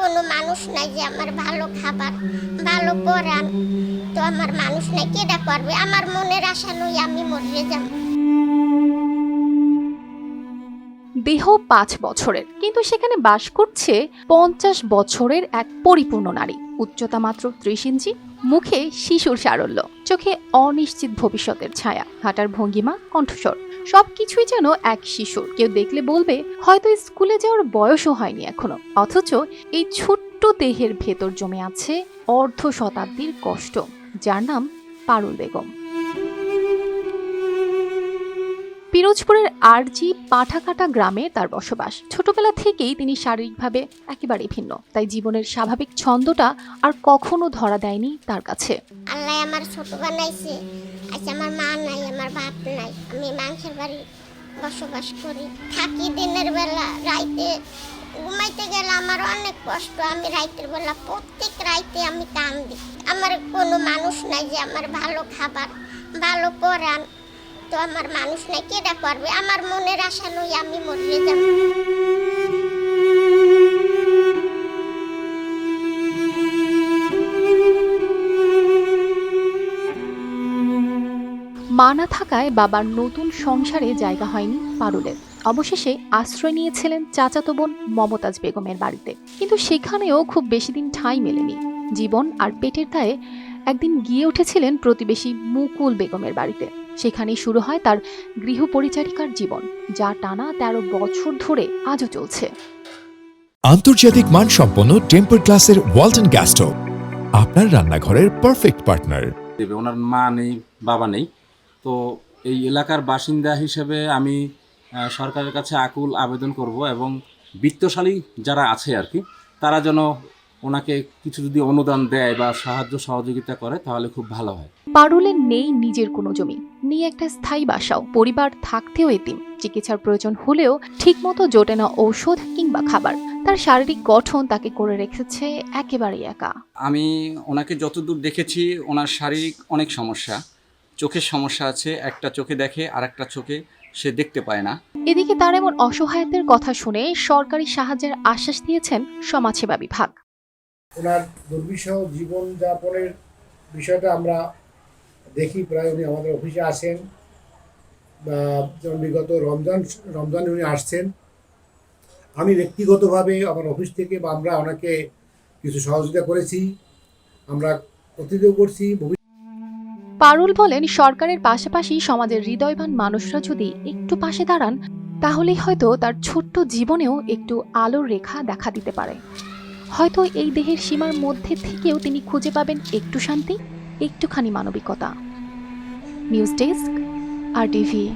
কোনো মানুষ নাই যে আমার ভালো খাবার, ভালো পরান তো আমার মানুষ নাই কেটা করবে আমার মনের আশা লই আমি মরে যাব দেহ পাঁচ বছরের, কিন্তু সেখানে বাস করছে পঞ্চাশ বছরের এক পরিপূর্ণ নারী। উচ্চতা মাত্র ত্রিশ ইঞ্চি, মুখে শিশুর সারল্য, চোখে অনিশ্চিত ভবিষ্যতের ছায়া, হাঁটার ভঙ্গিমা, কণ্ঠস্বর। সবকিছুই যেন এক শিশুর। কেউ দেখলে বলবে, হয়তো স্কুলে যাওয়ার বয়সও হয়নি এখনও। অথচ এই ছোট্ট দেহের ভেতর জমে আছে অর্ধ শতাব্দীর কষ্ট, যার নাম পারুল বেগম। পিরোজপুরের আরজি পাঠাকাটা গ্রামে তার বসবাস। ছোটবেলা থেকেই তিনি শারীরিকভাবে একেবারে ভিন্ন, তাই জীবনের স্বাভাবিক ছন্দটা আর কখনো ধরা দেয়নি তার কাছে। আল্লাহ আমার ছোট বানাইছে। আচ্ছা আমার মা নাই, আমার বাপ নাই। আমি মাংসের বাড়ি বসবাস করি। থাকি দিনের বেলা, রাইতে ঘুমাইতে গেলে আমার অনেক কষ্ট। আমি রাইতের বেলা, প্রত্যেক রাইতে আমি কান্দি আমার কোনো মানুষ নাই যে আমার ভালো খাবার, ভালো পরান তো আমার মানুষ নাই কেটা করবে? আমার মনের আশা লই আমি মরে যাব। মা না থাকায় বাবার নতুন সংসারে জায়গা হয়নি পারুলের। অবশেষে আশ্রয় নিয়েছিলেন চাচাতো বোন মমতাজ বেগমের বাড়িতে। কিন্তু সেখানেও খুব বেশি দিন ঠাঁই মেলেনি। জীবন আর পেটের দায়ে একদিন গিয়ে উঠেছিলেন প্রতিবেশী মুকুল বেগমের বাড়িতে। সেখানেই শুরু হয় তার গৃহপরিচারিকার জীবন যা টানা তেরো বছর ধরে আজও চলছে। আন্তর্জাতিক মানসম্পন্ন টেম্পার গ্লাসের ওয়ালটন গ্যাস্টো আপনার রান্নাঘরের পারফেক্ট পার্টনার। দেবে ওনার মা নেই বাবা নেই। তো এই এলাকার বাসিন্দা হিসেবে আমি সরকারের কাছে আকুল আবেদন করব এবং বিত্তশালী যারা আছে আর কি তারা যেন ওনাকে কিছু যদি অনুদান দেয় বা সাহায্য সহযোগিতা করে তাহলে খুব ভালো হয়। পারুলের নেই নিজের কোনো জমি নেই একটা স্থায়ী বাসাও পরিবার থাকতেও এতিম চিকিৎসার প্রয়োজন হলেও ঠিকমতো জোটে না ঔষধ কিংবা খাবার। তার শারীরিক গঠন তাকে করে রেখেছে একেবারেই একা। আমি ওনাকে যতদূর দেখেছি ওনার শারীরিক অনেক সমস্যা। চোখের সমস্যা আছে একটা চোখে দেখে আর একটা চোখে সে দেখতে পায় না। এদিকে তার এমন অসহায়তের কথা শুনে সরকারি সাহায্যের আশ্বাস দিয়েছেন সমাজসেবা বিভাগ। ওনার দুর্বিষহ জীবনযাপনের বিষয়টা আমরা দেখি প্রায় উনি আমাদের অফিসে আসেন বা যেমন বিগত রমজান রমজানে উনি আসছেন। আমি ব্যক্তিগতভাবে আমার অফিস থেকে বা আমরা ওনাকে কিছু সহযোগিতা করেছি আমরা অতীতেও করছি পারুল বলেন, সরকারের পাশাপাশি সমাজের হৃদয়বান মানুষরা যদি একটু পাশে দাঁড়ান, তাহলেই হয়তো তার ছোট্ট জীবনেও একটু আলোর রেখা দেখা দিতে পারে। হয়তো এই দেহের সীমার মধ্যে থেকেও তিনি খুঁজে পাবেন একটু শান্তি, একটুখানি মানবিকতা। News desk, R TV.